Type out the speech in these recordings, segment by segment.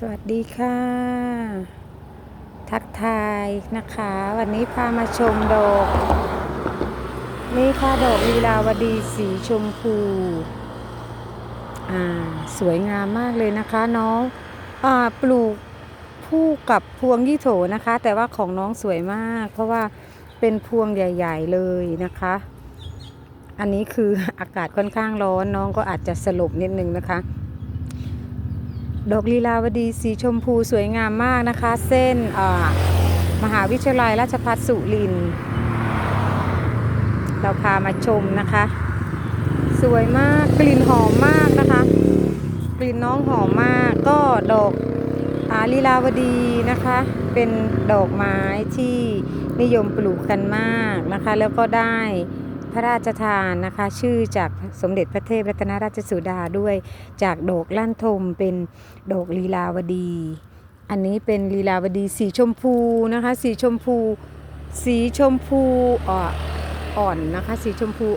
สวัสดีค่ะ ทักทายนะคะ วันนี้พามาชมดอกนี่ค่ะดอกลีลาวดีสีชมพูอ่าสวยงามมากเลยนะคะ น้องอ่าปลูกคู่กับพวงยี่โถนะคะ แต่ว่าของน้องสวยมาก เพราะว่าเป็นพวงใหญ่ ๆเลยนะคะ อันนี้คืออากาศค่อนข้างร้อนน้องก็อาจจะสลบนิดนึงนะคะ ดอกลีลาวดีสีชมพูสวยงามมากนะคะ เส้นมหาวิทยาลัยราชภัฏสุรินทร์เราพามาชมนะคะ สวยมากกลิ่นหอมมากนะคะ กลิ่นน้องหอมมากก็ดอกอาลีลาวดีนะคะ เป็นดอกไม้ที่นิยมปลูกกันมากนะคะ แล้วก็ได้ ระราชทานนะคะ ชื่อจากสมเด็จพระเทพรัตนราชสุดาด้วยจากดอกลั่นทมเป็นดอกลีลาวดี อันนี้เป็นลีลาวดีสีชมพูนะคะ สีชมพู สีชมพูอ่อนนะคะ สีชมพู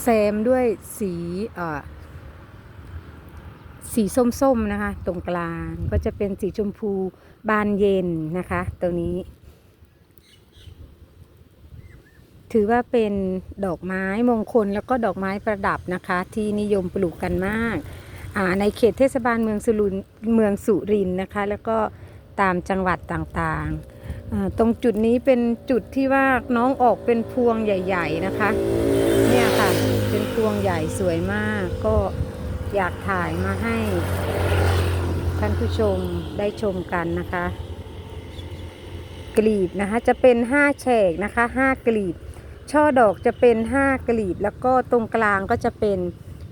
แซมด้วยสีสีส้มๆนะคะ ตรงกลางก็จะเป็นสีชมพูบานเย็นนะคะตรงนี้ ถือว่าเป็นดอกไม้มงคลแล้วก็ดอกไม้ประดับนะคะ ที่นิยมปลูกกันมาก ในเขตเทศบาลเมืองสุรินเมืองสุรินนะคะ แล้วก็ตามจังหวัดต่างๆ ตรงจุดนี้เป็นจุดที่ว่าน้องออกเป็นพวงใหญ่ ๆนะคะ เนี่ยค่ะ เป็นพวงใหญ่สวยมาก ก็อยากถ่ายมาให้ท่านผู้ชมได้ชมกันนะคะ กลีบนะคะจะเป็น 5 แฉกนะคะ 5 กลีบ ช่อดอกจะเป็น 5กลีบ แล้วก็ตรงกลางก็จะเป็น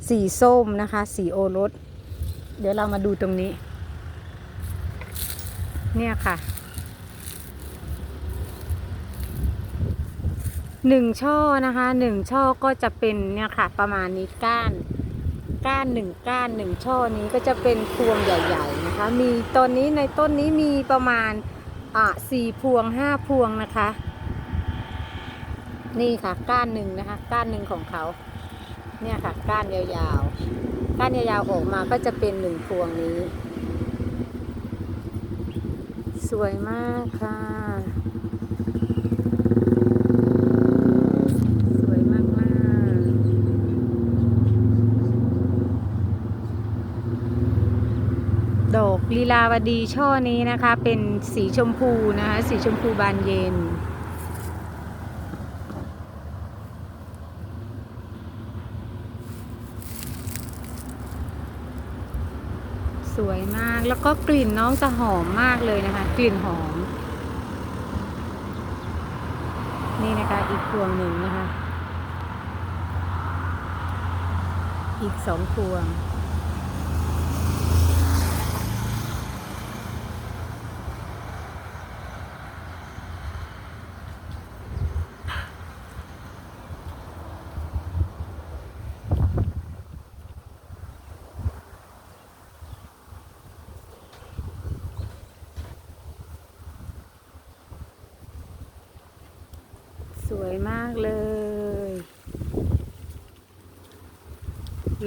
สีส้มนะคะ สีโอรส เดี๋ยวเรามาดูตรงนี้ เนี่ยค่ะหนึ่งช่อนะคะหนึ่งช่อก็จะเป็นเนี่ยค่ะ ประมาณนี้ก้านก้านหนึ่งก้านหนึ่งช่อนี้ก็จะเป็นพวงใหญ่ ๆนะคะ มีตอนนี้ในต้นนี้มีประมาณอะสี่พวงห้าพวงนะคะ นี่ค่ะก้านหนึ่งนะคะ ก้านหนึ่งของเขา เนี่ยค่ะ ก้านยาวๆ ก้านยาวๆออกมาก็จะเป็นหนึ่งพวงนี้ สวยมากค่ะสวยมากดอกลีลาวดีช่อนี้นะคะ เป็นสีชมพูนะคะ สีชมพูบานเย็น สวยมาก แล้วก็กลิ่นน้องจะหอมมากเลยนะคะ กลิ่นหอม นี่นะคะอีกพวงหนึ่งนะคะ อีกสองพวง สวยมากเลย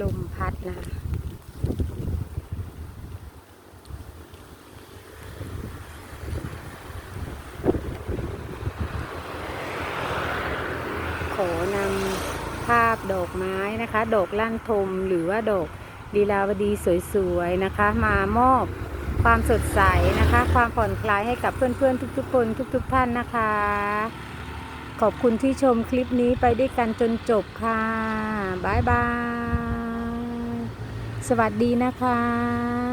ลมพัดนะขอนำภาพดอกไม้นะคะ ดอกลั่นทมหรือว่าดอกลีลาวดีสวยๆนะคะ มามอบความสดใสนะคะ ความผ่อนคลายให้กับเพื่อนๆทุกๆคนทุก ๆ ท่านนะคะ ขอบคุณที่ชมคลิปนี้ไปด้วยกันจนจบค่ะบ๊ายบาย สวัสดีนะคะ